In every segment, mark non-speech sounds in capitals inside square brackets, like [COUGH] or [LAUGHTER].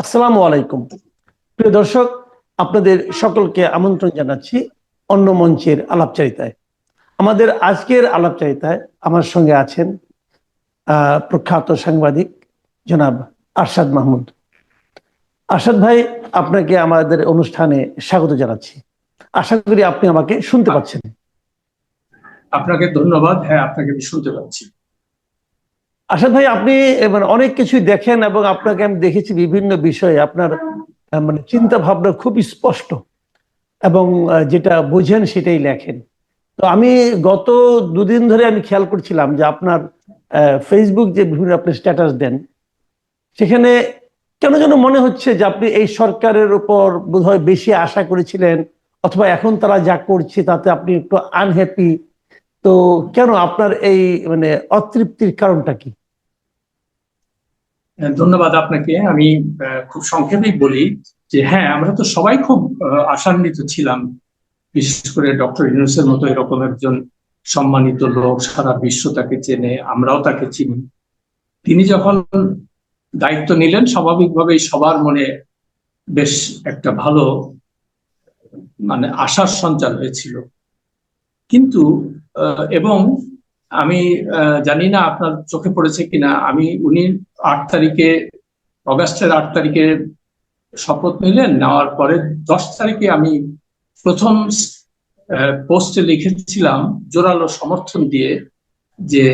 আসসালামু আলাইকুম। প্রিয় দর্শক, আপনাদের সকলকে আমন্ত্রণ জানাচ্ছি অন্য মঞ্চের আলাপচারিতায়। আমাদের আজকের আলাপচারিতায় আমার সঙ্গে আছেন প্রখ্যাত সাংবাদিক জনাব আরশাদ মাহমুদ। আরশাদ ভাই, আপনাকে আমাদের অনুষ্ঠানে স্বাগত জানাচ্ছি। আশা করি আপনি আমাকে শুনতে পাচ্ছেন। আপনাকে ধন্যবাদ। হ্যাঁ আপনাকে আমি শুনতে পাচ্ছি। আশাদ ভাই, আপনি মানে অনেক কিছুই দেখেন এবং আপনাকে আমি দেখেছি বিভিন্ন বিষয়ে। আপনার মানে চিন্তা ভাবনা খুব স্পষ্ট এবং যেটা বোঝেন সেটাই লেখেন। তো আমি গত দুদিন ধরে আমি খেয়াল করছিলাম যে আপনার ফেসবুক যে বিভিন্ন আপনি স্ট্যাটাস দেন, সেখানে কেন যেন মনে হচ্ছে যে আপনি এই সরকারের উপর বোধহয় বেশি আশা করেছিলেন, অথবা এখন তারা যা করছে তাতে আপনি একটু আনহ্যাপি তো কেন আপনার এই মানে অতৃপ্তির কারণটা কি? ধন্যবাদ আপনাকে। আমি খুব সংক্ষেপেই বলি যে হ্যাঁ আমরা তো সবাই খুব আশান্বিত ছিলাম। বিশেষ করে ডক্টর ইউনুসের মতো এরকম একজন সম্মানিত লোক সারা বিশ্ব তাকে চেনে, আমরাও তাকে চিনি। তিনি যখন দায়িত্ব নিলেন, স্বাভাবিকভাবেই সবার মনে বেশ একটা ভালো মানে আশার সঞ্চার হয়েছিল। কিন্তু এবং আমি জানি না আপনার চোখে পড়েছে কিনা, আমি, উনি আট তারিখে, অগাস্টের আট তারিখে শপথ নিলেন, নেওয়ার পরে দশ তারিখে আমি প্রথম পোস্টে লিখেছিলাম জোরালো সমর্থন দিয়ে যে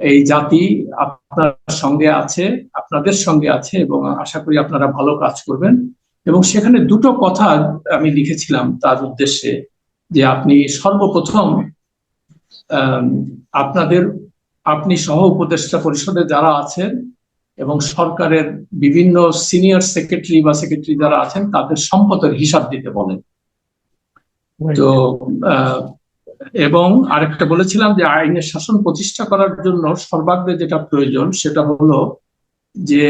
এই জাতি আপনার সঙ্গে আছে, আপনাদের সঙ্গে আছে এবং আশা করি আপনারা ভালো কাজ করবেন। এবং সেখানে দুটো কথা আমি লিখেছিলাম তার উদ্দেশ্যে যে আপনি সর্বপ্রথম আপনাদের আপনি সহ উপদেষ্টা পরিষদে যারা আছেন এবং সরকারের বিভিন্ন সিনিয়র সেক্রেটারি বা সেক্রেটারি যারা আছেন তাদের সম্পদের হিসাব দিতে বলেন। তো এবং আরেকটা বলেছিলাম যে আইনের শাসন প্রতিষ্ঠা করার জন্য সর্বাগ্রে যেটা প্রয়োজন সেটা হলো যে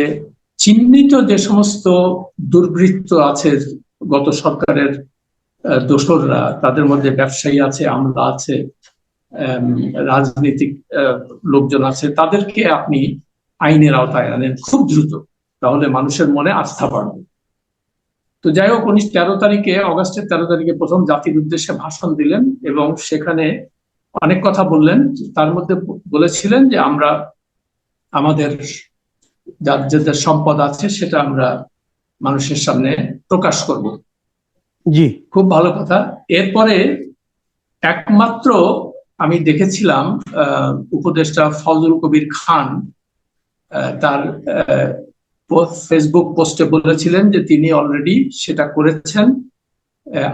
চিহ্নিত যে সমস্ত দুর্বৃত্ত আছে গত সরকারের দোসররা তাদের মধ্যে ব্যবসায়ী আছে আমলা আছে রাজনৈতিক লোকজন আছে তাদেরকে আপনি আইনের আওতায় আনেন খুব দ্রুত। তাহলে মানুষের মনে আস্থা বাড়বে। তো যাই হোক উনি তেরো তারিখে অগাস্টের তেরো তারিখে প্রথম জাতির উদ্দেশ্যে ভাষণ দিলেন এবং সেখানে অনেক কথা বললেন। তার মধ্যে বলেছিলেন যে আমরা আমাদের যার যাদের সম্পদ আছে সেটা আমরা মানুষের সামনে প্রকাশ করব। জি। খুব ভালো কথা। এরপরে একমাত্র আমি দেখেছিলাম উপদেষ্টা ফজল কবির খান তার ফেসবুক পোস্টে বলেছিলেন যে তিনি অলরেডি সেটা করেছেন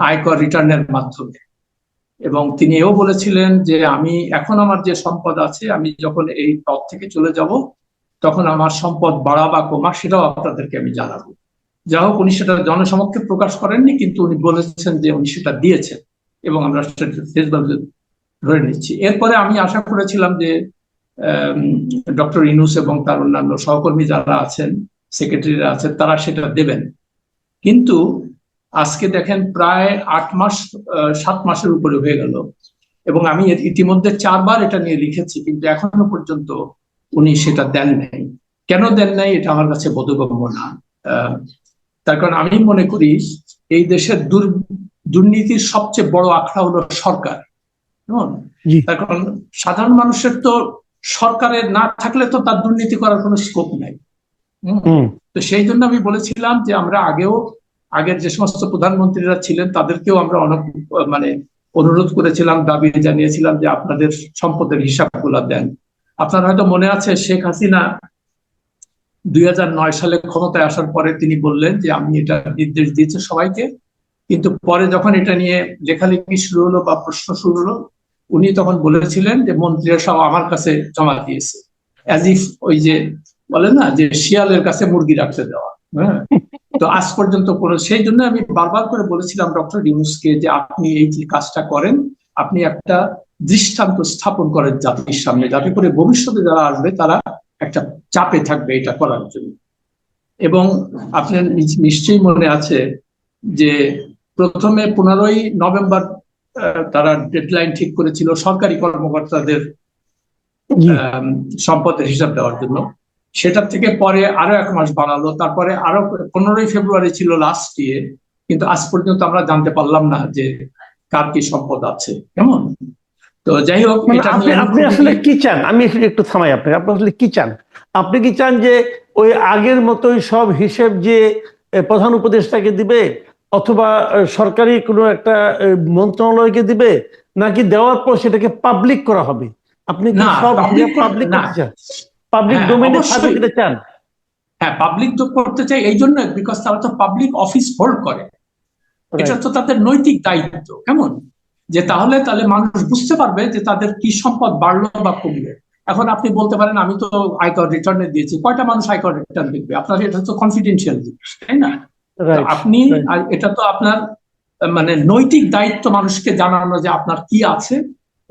আয়কর রিটার্নের মাধ্যমে। এবং তিনি এও বলেছিলেন যে আমি, এখন আমার যে সম্পদ আছে, আমি যখন এই পথ থেকে চলে যাব, তখন আমার সম্পদ বাড়া বা কমা সেটাও আপনাদেরকে আমি জানাব। যা হোক, উনি সেটা জনসমক্ষে প্রকাশ করেননি, কিন্তু উনি বলেছেন যে উনি সেটা দিয়েছেন। এবং আমরা সেটা ধরে নিচ্ছি। এরপরে আমি আশা করেছিলাম যে ডক্টর ইনুস এবং তার অন্যান্য সহকর্মী যারা আছেন, সেক্রেটারিরা আছেন, তারা সেটা দেবেন। কিন্তু আজকে দেখেন প্রায় আট মাস সাত মাসের উপরে হয়ে গেল। এবং আমি ইতিমধ্যে চারবার এটা নিয়ে লিখেছি, কিন্তু এখনও পর্যন্ত উনি সেটা দেন নাই। কেন দেন নাই এটা আমার কাছে বোধগম্য না। তার কারণ আমি মনে করি, এই দেশের দুর, দুর্নীতির সবচেয়ে বড় আখড়া হলো সরকার। জি। সাধারণ মানুষের তো সরকারের না থাকলে তো তার দুর্নীতি করার কোনো স্কোপ নাই। তো সেই জন্য আমি বলেছিলাম যে আমরা আগেও আগের যে সমস্ত প্রধানমন্ত্রীরা ছিলেন তাদেরকেও আমরা অনেক মানে অনুরোধ করেছিলাম দাবি জানিয়েছিলাম যে আপনাদের সম্পদের হিসাবগুলো দেন। আপনার হয়তো মনে আছে শেখ হাসিনা দুই নয় সালে ক্ষমতায় আসার পরে তিনি বললেন যে আমি এটা নির্দেশ দিয়েছি সবাইকে কিন্তু পরে যখন এটা নিয়ে লেখালেখি শুরু হলো বা প্রশ্ন শুরু হলো উনি তখন বলেছিলেন যে, মন্ত্রীরা সব আমার কাছে জমা দিয়েছে। অ্যাজ ইফ ওই যে বলে না, যে শিয়ালের কাছে মুরগি রাখতে দেওয়া। হ্যাঁ? তো আজ পর্যন্ত কোনো, সেই জন্য আমি বারবার করে বলেছিলাম ডক্টর ইউনুসকে যে, আপনি এই যে কাজটা করেন, আপনি একটা দৃষ্টান্ত স্থাপন করেন জাতির সামনে, যাতে করে ভবিষ্যতে যারা আসবে, তারা একটা চাপে থাকবে এটা করার জন্য। এবং আপনার নিশ্চয়ই মনে আছে যে, প্রথমে পনেরোই নভেম্বর তারা ডেডলাইন ঠিক করেছিল সরকারি কর্মকর্তাদের সম্পদের হিসাব দেওয়ার জন্য। সেটার থেকে পরে আরও এক মাস বাড়ালো। তারপরে আরও পনেরোই ফেব্রুয়ারি ছিল লাস্ট ইয়ার কিন্তু আজ পর্যন্ত আমরা জানতে পারলাম না যে কার কি সম্পদ আছে। কেমন? তো যাই হোক মানে আপনি আসলে কি চান? আমি একটু থামাই আপনাকে। আপনি আসলে কি চান? আপনি কি চান যে ওই আগের মতোই সব হিসেব যে প্রধান উপদেষ্টাকে দিবে? অথবা সরকারি কোনো একটা মন্ত্রণালয়কে দিবে নাকি দেওয়ার পর সেটাকে পাবলিক করা হবে? আপনি কি সব পাবলিক পাবলিক হ্যাঁ, অবশ্যই। চান? হ্যাঁ পাবলিক তো করতে চাই এই জন্য বিকজ তারা তো পাবলিক অফিস হোল্ড করে। এটা তো তাদের নৈতিক দায়িত্ব কেমন? যে তাহলে তাহলে মানুষ বুঝতে পারবে যে তাদের কি সম্পদ বাড়লো বা কমবে এখন আপনি বলতে পারেন আমি তো আয়কর রিটার্নে দিয়েছি কয়টা মানুষ আয়কর রিটার্ন দেখবে? আপনার এটা তো কনফিডেন্সিয়াল জিনিস তাই না? আপনি এটা তো আপনার মানে নৈতিক দায়িত্ব মানুষকে জানানো যে আপনার কি আছে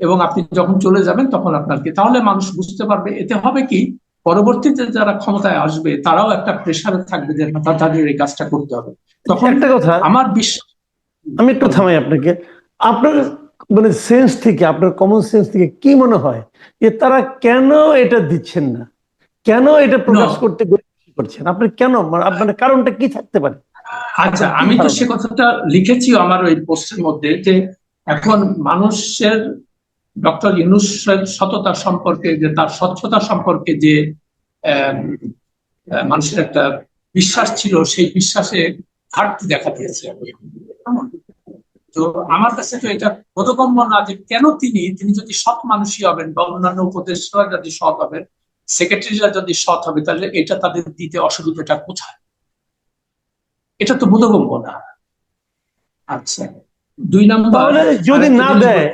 এবং আপনি যখন চলে যাবেন তখন আপনার কি। তাহলে মানুষ বুঝতে পারবে এতে হবে কি পরবর্তীতে যারা ক্ষমতায় আসবে তারাও একটা প্রেশারে থাকবে যে তাদের এই কাজটা করতে হবে। তখন একটা কথা আমার বিশ্বাস আমি একটু থামাই আপনাকে। আপনার মানে সেন্স থেকে আপনার কমন সেন্স থেকে কি মনে হয় যে তারা কেন এটা দিচ্ছেন না? কেন এটা প্রকাশ. করতে করছেন? আপনি কেন? মানে আপনার কারণটা কি থাকতে পারে? আচ্ছা আমি তো সে কথাটা লিখেছি আমার ওই পোস্টের মধ্যে যে এখন মানুষের ডক্টর ইউনুসের সততা সম্পর্কে যে তার স্বচ্ছতা সম্পর্কে যে মানুষের একটা বিশ্বাস ছিল, সেই বিশ্বাসে ঘাটতি দেখা দিয়েছে? তো আমার কাছে তো এটা বোধগম্য না যে কেন তিনি তিনি যদি সৎ মানুষই হবেন বা অন্যান্য উপদেষ্টা যদি সৎ হবেন, সেক্রেটারিরা যদি সৎ হবে, তাহলে এটা তাদের দিতে অসুবিধাটা কোথায় এটা তো বোধগম্য না। আচ্ছা দুই নম্বর যদি না দেয়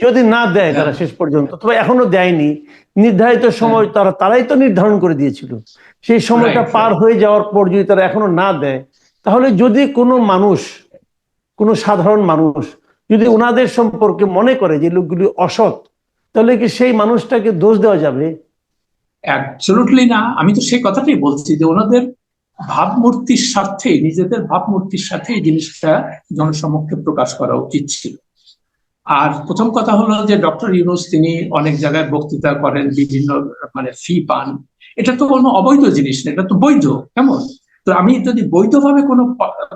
যদি না দেয় তারা হ্যাঁ। শেষ পর্যন্ত তবে এখনও দেয়নি। নির্ধারিত সময় তারা তারাই তো নির্ধারণ করে দিয়েছিল। সেই সময়টা পার হয়ে যাওয়ার পর যদি তারা এখনও না দেয় তাহলে যদি কোনো মানুষ কোনো সাধারণ মানুষ যদি ওনাদের সম্পর্কে মনে করে যে লোকগুলি অসৎ তাহলে কি সেই মানুষটাকে দোষ দেওয়া যাবে? অ্যাবসলুটলি না। আমি তো সেই কথাটাই বলছি যে ওনাদের ভাবমূর্তির স্বার্থে নিজেদের ভাবমূর্তির সাথে এই জিনিসটা জনসমক্ষে প্রকাশ করা উচিত ছিল। আর প্রথম কথা হলো যে ডক্টর ইউনুস তিনি অনেক জায়গায় বক্তৃতা করেন বিভিন্ন মানে ফি পান। এটা তো কোনো অবৈধ জিনিস না এটা তো বৈধ কেমন? তো আমি যদি বৈধভাবে কোনো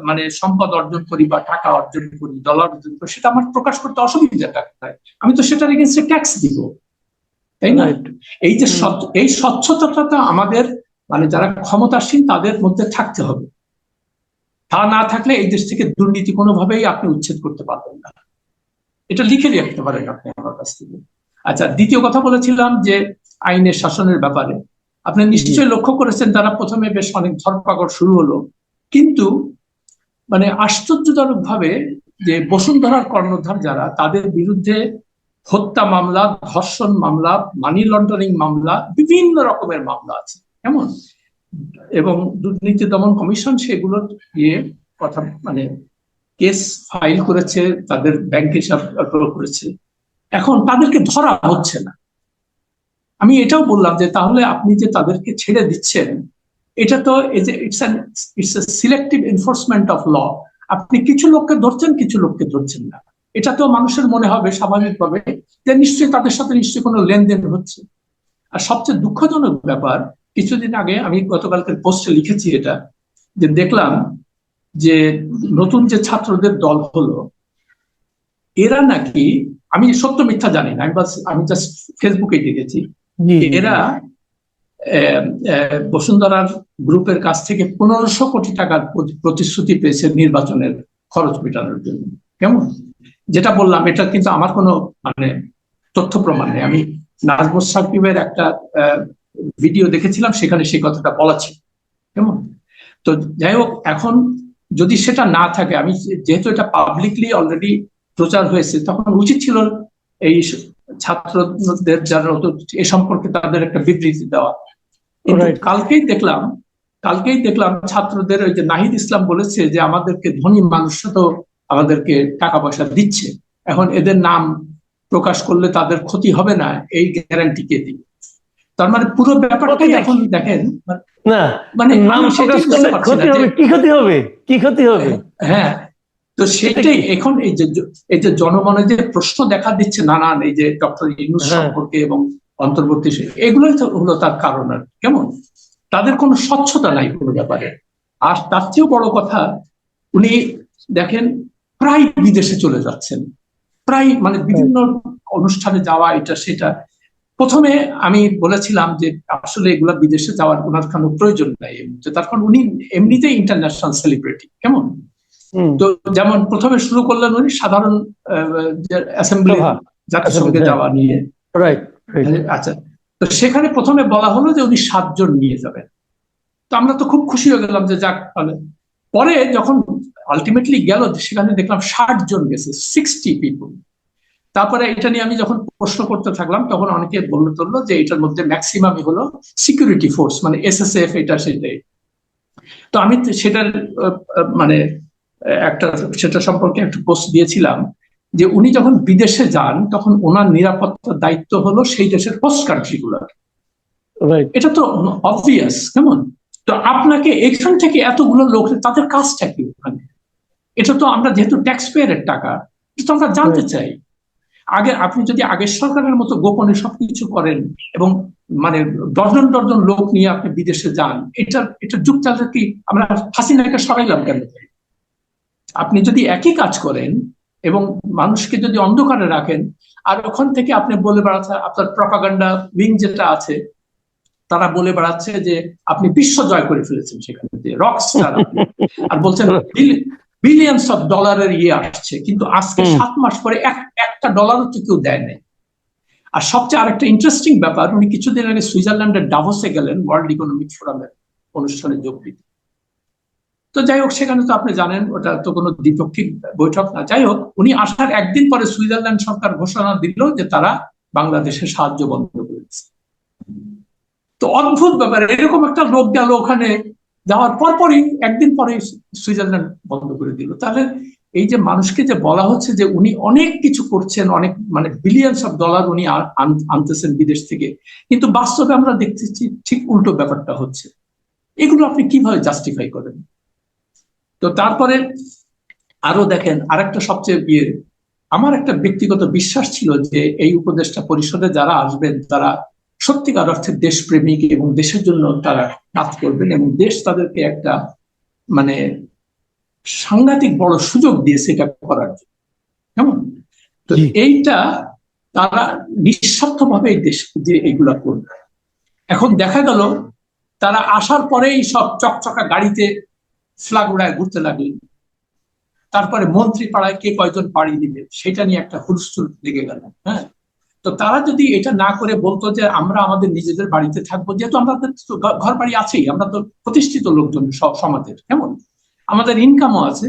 মানে সম্পদ অর্জন করি বা টাকা অর্জন করি ডলার অর্জন করি সেটা আমার প্রকাশ করতে অসুবিধাটা কোথায় আমি তো সেটার এগেনস্টে ট্যাক্স দিব তাই না. এই যে এই স্বচ্ছতাটা তো আমাদের মানে যারা ক্ষমতাসীন তাদের মধ্যে থাকতে হবে। তা না থাকলে এই দেশ থেকে দুর্নীতি কোনোভাবেই আপনি উচ্ছেদ করতে পারবেন না। এটা লিখে রাখতে পারেন আপনি আমার কাছ থেকে। আচ্ছা দ্বিতীয় কথা বলেছিলাম যে আইনের শাসনের ব্যাপারে। আপনি নিশ্চয়ই লক্ষ্য করেছেন তারা প্রথমে বেশ অনেক ধরপাকড় শুরু হলো। কিন্তু মানে আশ্চর্যজনক ভাবে যে বসুন্ধরার কর্ণধার যারা তাদের বিরুদ্ধে হত্যা মামলা ধর্ষণ মামলা মানি লন্ডারিং মামলা বিভিন্ন রকমের মামলা আছে। কেমন? এবং দুর্নীতি দমন কমিশন সেগুলোর ইয়ে কথা মানে কেস ফাইল করেছে, তাদের ব্যাংক হিসাব করেছে। এখন তাদেরকে ধরা হচ্ছে না। আমি এটাও বললাম যে তাহলে আপনি যে তাদেরকে ছেড়ে দিচ্ছেন, এটা তো it's it's a selective enforcement of law আপনি কিছু লোককে ধরছেন, কিছু লোককে ধরছেন না। এটা তো মানুষের মনে হবে স্বাভাবিকভাবে যে নিশ্চয়ই তাদের সাথে নিশ্চয়ই কোনো লেনদেন হচ্ছে। আর সবচেয়ে দুঃখজনক ব্যাপার কিছুদিন আগে আমি গতকালকের পোস্টে লিখেছি এটা যে দেখলাম যে নতুন যে ছাত্রদের দল হলো এরা নাকি আমি সত্য মিথ্যা জানি না আমি বাস- আমি জাস্ট ফেসবুকে দেখেছি এরা বসুন্ধরার গ্রুপের কাছ থেকে পনেরোশো কোটি টাকার প্রতি- প্রতিশ্রুতি পেয়েছে নির্বাচনের খরচ মেটানোর জন্য। কেমন? যেটা বললাম এটা কিন্তু আমার কোনো মানে তথ্য প্রমাণ নেই। আমি নাজমুস সাকিবের একটা ভিডিও দেখেছিলাম সেখানে সেই কথাটা বলা ছিল। কেমন? তো যাই হোক এখন যদি সেটা না থাকে আমি যেহেতু এটা পাবলিকলি অলরেডি প্রচার হয়েছে তখন উচিত ছিল এই ছাত্রদের যারা এ সম্পর্কে তাদের একটা বিবৃতি দেওয়া। কালকেই দেখলাম কালকেই দেখলাম ছাত্রদের ওই যে নাহিদ ইসলাম বলেছে যে আমাদেরকে ধনী মানুষরা তো আমাদেরকে টাকা পয়সা দিচ্ছে। এখন এদের নাম প্রকাশ করলে তাদের ক্ষতি হবে না এই গ্যারান্টি কে দিবে তার মানে পুরো ব্যাপারটাই এখন দেখেন না মানে করলে পারছি ক্ষতি হবে কি ক্ষতি হবে? কি ক্ষতি হবে? হ্যাঁ তো সেটাই এখন এই যে এই যে জনমনে যে প্রশ্ন দেখা দিচ্ছে নানান এই যে ডক্টর ইউনুস হ্যাঁ। সম্পর্কে এবং অন্তর্বর্তী এগুলোই তো হলো তার কারণ আর কেমন? তাদের কোনো স্বচ্ছতা নাই কোনো ব্যাপারে। আর তার চেয়েও বড় কথা উনি দেখেন প্রায় বিদেশে চলে যাচ্ছেন। প্রায় মানে বিভিন্ন অনুষ্ঠানে যাওয়া এটা সেটা প্রথমে আমি বলেছিলাম যে আসলে এগুলা বিদেশে যাওয়ার ওনার কোনো প্রয়োজন নাই। এই মুহূর্তে। তার কারণ উনি এমনিতেই ইন্টারন্যাশনাল সেলিব্রিটি কেমন? তো যেমন প্রথমে শুরু করলেন উনি সাধারণ অ্যাসেম্বলি। জাতিসংঘে। যাওয়া নিয়ে। রাইট আচ্ছা তো সেখানে প্রথমে বলা হলো যে উনি সাতজন নিয়ে যাবেন। তো আমরা তো খুব খুশি হয়ে গেলাম যে যাক তাহলে। পরে যখন আলটিমেটলি গেল সেখানে দেখলাম ষাট জন গেছে সিক্সটি পিপুল তারপরে এটা নিয়ে আমি যখন প্রশ্ন করতে থাকলাম তখন অনেকে বলল তুললো যে এটার মধ্যে ম্যাক্সিমামই হলো সিকিউরিটি ফোর্স মানে এসএসএফ এটা সেটাই। তো আমি সেটার মানে একটা সেটা সম্পর্কে একটা পোস্ট দিয়েছিলাম যে উনি যখন বিদেশে যান তখন ওনার নিরাপত্তার দায়িত্ব হলো সেই দেশের হোস্ট কান্ট্রিগুলোর এটা তো অবভিয়াস কেমন? তো আপনাকে এখান থেকে এতগুলো লোক তাদের কাজটা কি ওখানে? এটা তো আমরা যেহেতু ট্যাক্স পেয়ারের টাকা এটা তো আমরা জানতে চাই। আগে, আপনি যদি আগের সরকারের মতো গোপনে সবকিছু করেন এবং মানে ডজন ডজন লোক নিয়ে আপনি বিদেশে যান এটা এটা যুগচালটা কি আমরা হাসিনাকে সরাইলাম কেন? আপনি যদি একই কাজ করেন এবং মানুষকে যদি অন্ধকারে রাখেন, আর ওখান থেকে আপনি বলে বেড়াচ্ছে আপনার প্রপাগান্ডা উইং যেটা আছে, তারা বলে বেড়াচ্ছে যে আপনি বিশ্ব জয় করে ফেলেছেন সেখানে রক আর বলছেন বিলিয়ন্স অফ ডলারের ইয়ে আসছে কিন্তু আজকে সাত মাস পরে এক একটা ডলারও তো কেউ দেয় নাই। আর সবচেয়ে আরেকটা ইন্টারেস্টিং ব্যাপার উনি কিছুদিন আগে সুইজারল্যান্ডের ডাভোসে গেলেন ওয়ার্ল্ড ইকোনমিক ফোরামের অনুষ্ঠানে যোগ দিতে। তো যাই হোক সেখানে তো আপনি জানেন ওটা তো কোনো দ্বিপক্ষিক বৈঠক না। যাই হোক উনি আসার একদিন পরে সুইজারল্যান্ড সরকার ঘোষণা দিল যে তারা বাংলাদেশের সাহায্য বন্ধ করেছে তো অদ্ভুত ব্যাপার এরকম একটা লোক গেল ওখানে যাওয়ার পরপরই একদিন পরে সুইজারল্যান্ড বন্ধ করে দিল। তাহলে এই যে মানুষকে যে বলা হচ্ছে যে উনি অনেক কিছু করছেন, অনেক মানে বিলিয়ন্স অফ ডলার উনি আন- আন- আনতেছেন বিদেশ থেকে, কিন্তু বাস্তবে আমরা দেখতেছি ঠিক উল্টো ব্যাপারটা হচ্ছে। এগুলো আপনি কীভাবে জাস্টিফাই করেন? তো তারপরে আরও দেখেন, আরেকটা সবচেয়ে ইয়ে আমার একটা ব্যক্তিগত বিশ্বাস ছিল যে এই উপদেষ্টা পরিষদে যারা আসবেন, তারা সত্যিকার অর্থে দেশপ্রেমিক এবং দেশের জন্য তারা কাজ করবেন এবং দেশ তাদেরকে একটা মানে সাংঘাতিক বড় সুযোগ দিয়েছে এটা করার জন্য। কেমন? তো এইটা তারা নিঃস্বার্থভাবে এই দেশ যে এইগুলা করবে। এখন দেখা গেল তারা আসার পরেই সব চকচকা গাড়িতে ফ্ল্যাগ উড়ায় ঘুরতে লাগলেন। তারপরে মন্ত্রী পাড়ায় কে কয়জন পাড়ি দিবে সেটা নিয়ে একটা হুলস্থুল লেগে গেল হ্যাঁ? তো তারা যদি এটা না করে বলতো যে আমরা আমাদের নিজেদের বাড়িতে থাকব যেহেতু আমাদের তো ঘর বাড়ি আছেই আমরা তো প্রতিষ্ঠিত লোকজন সমাজের কেমন? আমাদের ইনকামও আছে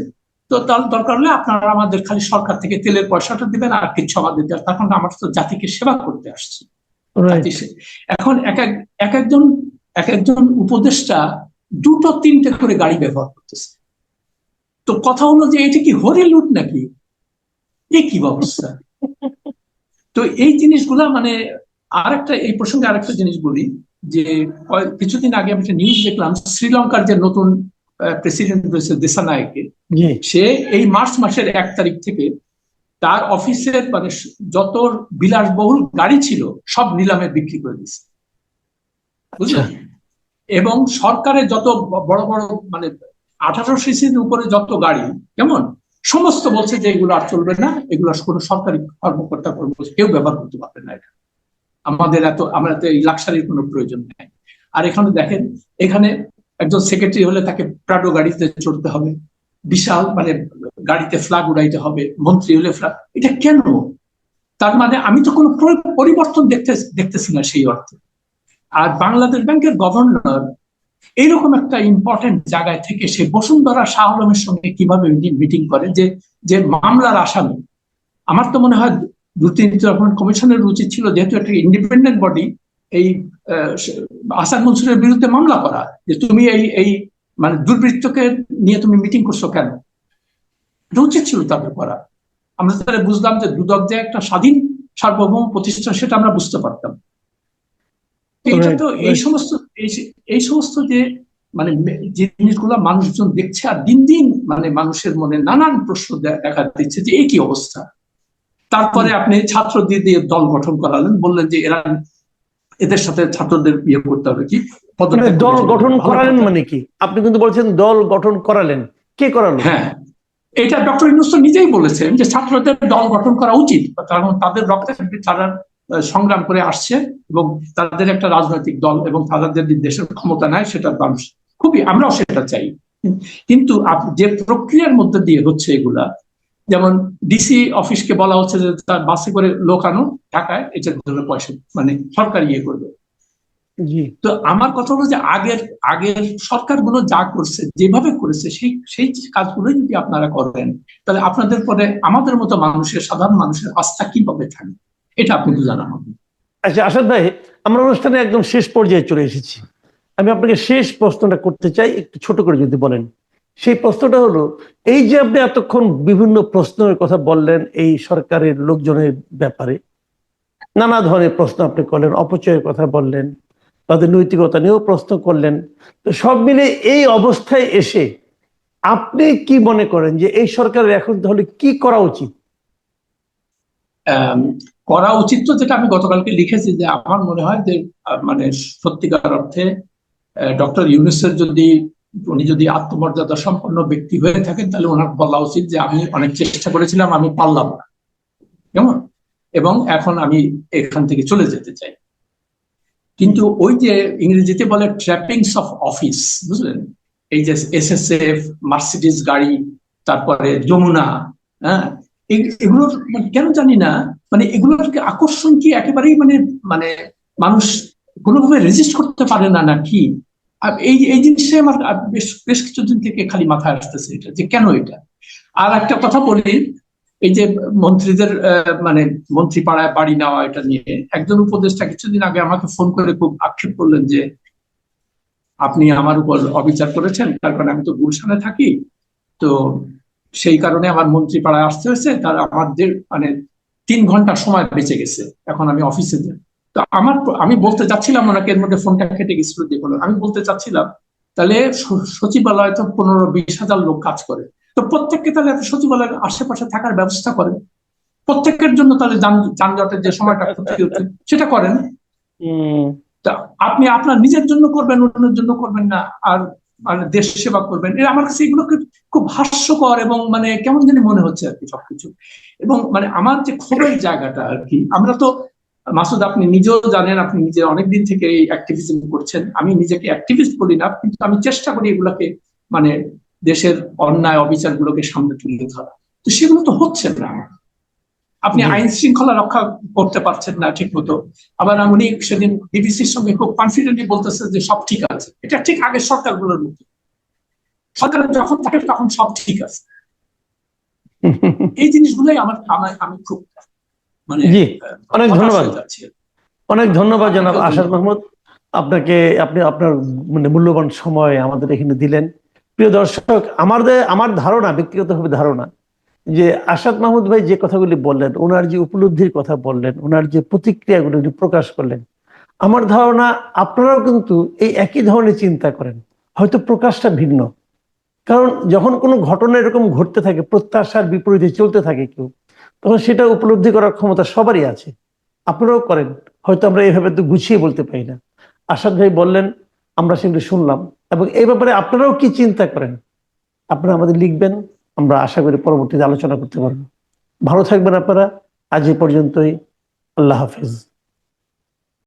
তো তার দরকার হলে আপনারা আমাদের খালি সরকার থেকে তেলের পয়সাটা দিবেন আর কিছু আমাদের তখন আমরা তো জাতিকে সেবা করতে আসছি। এখন এক এক এক একজন এক একজন উপদেষ্টা দুটো তিনটে করে গাড়ি ব্যবহার করতেছে। তো কথা হলো যে এটা কি হরি লুট নাকি? এ কি অবস্থা? [LAUGHS] তো এই জিনিসগুলা মানে আরেকটা এই প্রসঙ্গে আরেকটা জিনিস বলি যে কিছুদিন আগে আমি একটা নিউজ দেখলাম শ্রীলঙ্কার যে নতুন প্রেসিডেন্ট রয়েছে দেশানায়কে সে এই মার্চ মাসের এক তারিখ থেকে তার অফিসের মানে যত বিলাসবহুল গাড়ি ছিল সব নিলামে বিক্রি করে দিচ্ছে বুঝলেন? এবং সরকারের যত বড় বড় মানে আঠারো সিসির উপরে যত গাড়ি কেমন? সমস্ত বলছে যে এগুলো আর চলবে না, এগুলো কোনো সরকারি কর্মকর্তা কর্ম কেউ ব্যবহার করতে পারবে না এটা। আমাদের এত, আমরা তো এই লাক্সারির কোনো প্রয়োজন নেই। আর এখানে দেখেন, এখানে একজন সেক্রেটারি হলে তাকে প্রাডো গাড়িতে চড়তে হবে, বিশাল মানে গাড়িতে ফ্ল্যাগ উড়াইতে হবে, মন্ত্রী হলে ফ্ল্যাগ, এটা কেন? তার মানে আমি তো কোনো পরিবর্তন দেখতে, দেখতেছি না সেই অর্থে। আর বাংলাদেশ ব্যাংকের গভর্নর এইরকম একটা ইম্পর্টেন্ট জায়গায় থেকে সে বসুন্ধরা শাহ আলমের সঙ্গে কীভাবে মিটিং করে? যে যে মামলার আসামি। আমার তো মনে হয় দুর্নীতি দমন কমিশনের উচিত ছিল, যেহেতু একটা ইন্ডিপেন্ডেন্ট বডি এই আসাদ মনসুরের বিরুদ্ধে মামলা করা। যে তুমি এই এই মানে দুর্বৃত্তকে নিয়ে তুমি মিটিং করছ কেন? এটা উচিত ছিল তাদের করা। আমরা তাহলে বুঝলাম যে দুদক যে একটা স্বাধীন সার্বভৌম প্রতিষ্ঠান, সেটা আমরা বুঝতে পারতাম। এটা তো এই সমস্ত এই- সমস্ত যে মানে যে জিনিসগুলো মানুষজন দেখছে আর দিন দিন মানে মানুষের মনে নানান প্রশ্ন দেখা দিচ্ছে যে এই কি অবস্থা। তারপরে আপনি ছাত্রদের দিয়ে দল গঠন করালেন বললেন যে এরা এদের সাথে ছাত্রদের ইয়ে করতে হবে কি? মানে দল গঠন করালেন মানে কি? আপনি কিন্তু বলছেন দল গঠন করালেন। কে করালো? হ্যাঁ। এটা ডক্টর ইউনুস নিজেই বলেছেন যে ছাত্রদের দল গঠন করা উচিত। কারণ তাদের রক্তে তারা সংগ্রাম করে আসছে এবং তাদের একটা রাজনৈতিক দল এবং তাদের দেশের ক্ষমতা নেয় সেটা মানুষ খুবই আমরাও সেটা চাই। কিন্তু যে প্রক্রিয়ার মধ্যে দিয়ে হচ্ছে এগুলা যেমন ডিসি অফিসকে বলা হচ্ছে যে তার বাসে করে লোক আনো ঢাকায় এটার জন্য পয়সা মানে সরকার ইয়ে করবে। তো আমার কথা হলো যে আগের আগের সরকারগুলো যা করছে যেভাবে করেছে সেই সেই কাজগুলো যদি আপনারা করেন তাহলে আপনাদের পরে আমাদের মতো মানুষের সাধারণ মানুষের আস্থা কীভাবে থাকবে? এটা আপনি তো জানা হবে আচ্ছা আসাদ ভাই আমরা অনুষ্ঠানে একদম শেষ পর্যায়ে চলে এসেছি। আমি আপনাকে শেষ প্রশ্নটা করতে চাই একটু ছোট করে যদি বলেন। সেই প্রশ্নটা হলো এই যে আপনি এতক্ষণ বিভিন্ন প্রশ্নের কথা বললেন এই সরকারের লোকজনের ব্যাপারে নানা ধরনের প্রশ্ন আপনি করলেন অপচয়ের কথা বললেন তাদের নৈতিকতা নিয়েও প্রশ্ন করলেন তো সব মিলে এই অবস্থায় এসে আপনি কি মনে করেন যে এই সরকারের এখন তাহলে কি করা উচিত? করা উচিত তো, যেটা আমি গতকালকে লিখেছি যে আমার মনে হয় যে মানে সত্যিকার অর্থে ডক্টর ইউনুসের যদি, উনি যদি আত্মমর্যাদা সম্পন্ন ব্যক্তি হয়ে থাকেন, তাহলে ওনার বলা উচিত যে আমি অনেক চেষ্টা করেছিলাম, আমি পারলাম না। কেমন? এবং এখন আমি এখান থেকে চলে যেতে চাই। কিন্তু ওই যে ইংরেজিতে বলে ট্র্যাপিংস অফ অফিস বুঝলেন? এই যে এস এস এফ মার্সিডিস গাড়ি, তারপরে যমুনা হ্যাঁ? এগুলোর মানে কেন জানি না মানে এগুলোর আকর্ষণ কি একেবারেই মানে মানে মানুষ কোনোভাবে রেজিস্ট করতে পারে না না কি এই এই জিনিসটাই আমার বেশ বেশ কিছুদিন থেকে খালি মাথায় আসতেছে এটা, যে কেন এটা? আর একটা কথা বলি, এই যে মন্ত্রীদের মানে মন্ত্রী পাড়ায় বাড়ি নেওয়া এটা নিয়ে, একজন উপদেষ্টা কিছুদিন আগে আমাকে ফোন করে খুব আক্ষেপ করলেন যে, আপনি আমার উপর অবিচার করেছেন, তার কারণে আমি তো গুলশানে থাকি, তো সেই কারণে আমার মন্ত্রী পাড়ায় আসতে হয়েছে তার আমাদের মানে তিন ঘণ্টা সময় বেঁচে গেছে এখন আমি অফিসে যাই। তো আমার আমি বলতে চাচ্ছিলাম ওনাকে এর মধ্যে ফোনটা কেটে গেছিল যে কোনো আমি বলতে চাচ্ছিলাম তাহলে সচিবালয় তো পনেরো বিশ হাজার লোক কাজ করে তো প্রত্যেককে তাহলে সচিবালয়ের আশেপাশে থাকার ব্যবস্থা করেন। প্রত্যেকের জন্য তাহলে যান- যানজটের যে সময়টা সেটা করেন। উম, তা আপনি আপনার নিজের জন্য করবেন অন্যের জন্য করবেন না আর মানে দেশ সেবা করবেন। এর আমার কাছে এগুলোকে খুব হাস্যকর এবং মানে কেমন জানি মনে হচ্ছে আর কি সবকিছু। এবং মানে আমার যে ক্ষোভের জায়গাটা আর কি, আমরা তো, মাসুদ আপনি নিজেও জানেন, আপনি নিজে অনেকদিন থেকে এই অ্যাক্টিভিজম করছেন। আমি নিজেকে অ্যাক্টিভিস্ট বলি না, কিন্তু আমি চেষ্টা করি এগুলোকে মানে দেশের অন্যায় অবিচার গুলোকে সামনে তুলে ধরা তো সেগুলো তো হচ্ছে না। আপনি আইন শৃঙ্খলা রক্ষা করতে পারছেন না ঠিক মতো আবার উনি সেদিন বিবিসির সঙ্গে খুব কনফিডেন্টলি বলতেছে যে সব ঠিক আছে। এটা ঠিক আগের সরকারগুলোর মতো। সরকার যখন থাকে তখন সব ঠিক আছে। এই জিনিসগুলোই আমার আমি খুব মানে অনেক ধন্যবাদ। অনেক ধন্যবাদ জনাব আশাদ মাহমুদ। আপনাকে আপনি আপনার মানে মূল্যবান সময় আমাদের এখানে দিলেন। প্রিয় দর্শক আমার দে- আমার ধারণা ব্যক্তিগতভাবে ধারণা যে আশাদ মাহমুদ ভাই যে কথাগুলি বললেন ওনার যে উপলব্ধির কথা বললেন ওনার যে প্রতিক্রিয়াগুলি উনি প্রকাশ করলেন, আমার ধারণা আপনারাও কিন্তু এই একই ধরনের চিন্তা করেন। হয়তো প্রকাশটা ভিন্ন। কারণ যখন কোনো ঘটনা এরকম ঘটতে থাকে, প্রত্যাশার বিপরীতে চলতে থাকে কেউ, তখন সেটা উপলব্ধি করার ক্ষমতা সবারই আছে। আপনারাও করেন, হয়তো আমরা এইভাবে তো গুছিয়ে বলতে পারি না। আসাদ ভাই বললেন, আমরা সেগুলো শুনলাম। এবং এই ব্যাপারে আপনারাও কি চিন্তা করেন? আপনারা আমাদের লিখবেন। আমরা আশা করি পরবর্তীতে আলোচনা করতে পারব। ভালো থাকবেন আপনারা। আজ এ পর্যন্তই। আল্লাহ হাফিজ।